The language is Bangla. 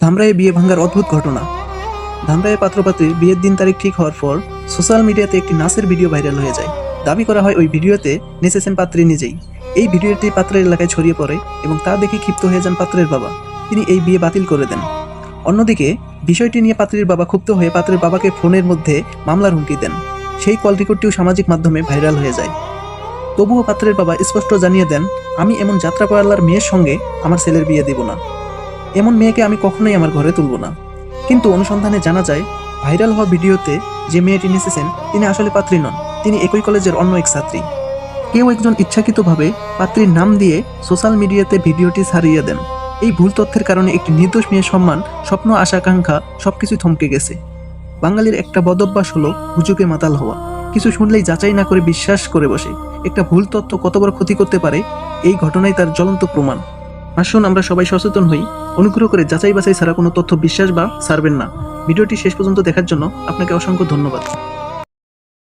ধামরায়ে বিয়ে ভাঙ্গার অদ্ভুত ঘটনা। ধামরায়ে পাত্রপাত্রীর বিয়ের দিন তারিখ ঠিক হওয়ার পর সোশ্যাল মিডিয়াতে একটি নাচের ভিডিও ভাইরাল হয়ে যায়। দাবি করা হয় ওই ভিডিওতে নেচেছেন পাত্রী নিজেই। এই ভিডিওটি পাত্রের এলাকায় ছড়িয়ে পড়ে এবং তা দেখে ক্ষিপ্ত হয়ে যান পাত্রের বাবা। তিনি এই বিয়ে বাতিল করে দেন। অন্যদিকে বিষয়টি নিয়ে পাত্রীর বাবা ক্ষুব্ধ হয়ে পাত্রের বাবাকে ফোনের মধ্যে মামলার হুমকি দেন। সেই কল রেকর্ডটিও সামাজিক মাধ্যমে ভাইরাল হয়ে যায়। তবুও পাত্রের বাবা স্পষ্ট জানিয়ে দেন, আমি এমন যাত্রা যাত্রাপালার মেয়ের সঙ্গে আমার ছেলের বিয়ে দেব না। এমন মেয়েকে আমি কখনোই আমার ঘরে তুলব না। কিন্তু অনুসন্ধানে জানা যায়, ভাইরাল হওয়া ভিডিওতে যে মেয়েটি নেচেছেন তিনি আসলে পাত্রী নন। তিনি একই কলেজের অন্য এক ছাত্রী। কেউ একজন ইচ্ছাকৃতভাবে পাত্রীর নাম দিয়ে সোশ্যাল মিডিয়াতে ভিডিওটি ছাড়িয়ে দেন। এই ভুল তথ্যের কারণে একটি নির্দোষ মেয়ের সম্মান, স্বপ্ন আশাকাঙ্ক্ষা সবকিছু থমকে গেছে। বাঙালির একটা বদভ্যাস হলো হুজুকে মাতাল হওয়া। কিছু শুনলেই যাচাই না করে বিশ্বাস করে বসে। একটা ভুল তথ্য কত বড় ক্ষতি করতে পারে, এই ঘটনাই তার জ্বলন্ত প্রমাণ। আসুন আমরা সবাই সচেতন হই। অনুগ্রহ করে যাচাই বাছাই ছাড়া কোনো তথ্য বিশ্বাস বা ছাড়বেন না। ভিডিওটি শেষ পর্যন্ত দেখার জন্য আপনাকে অসংখ্য ধন্যবাদ।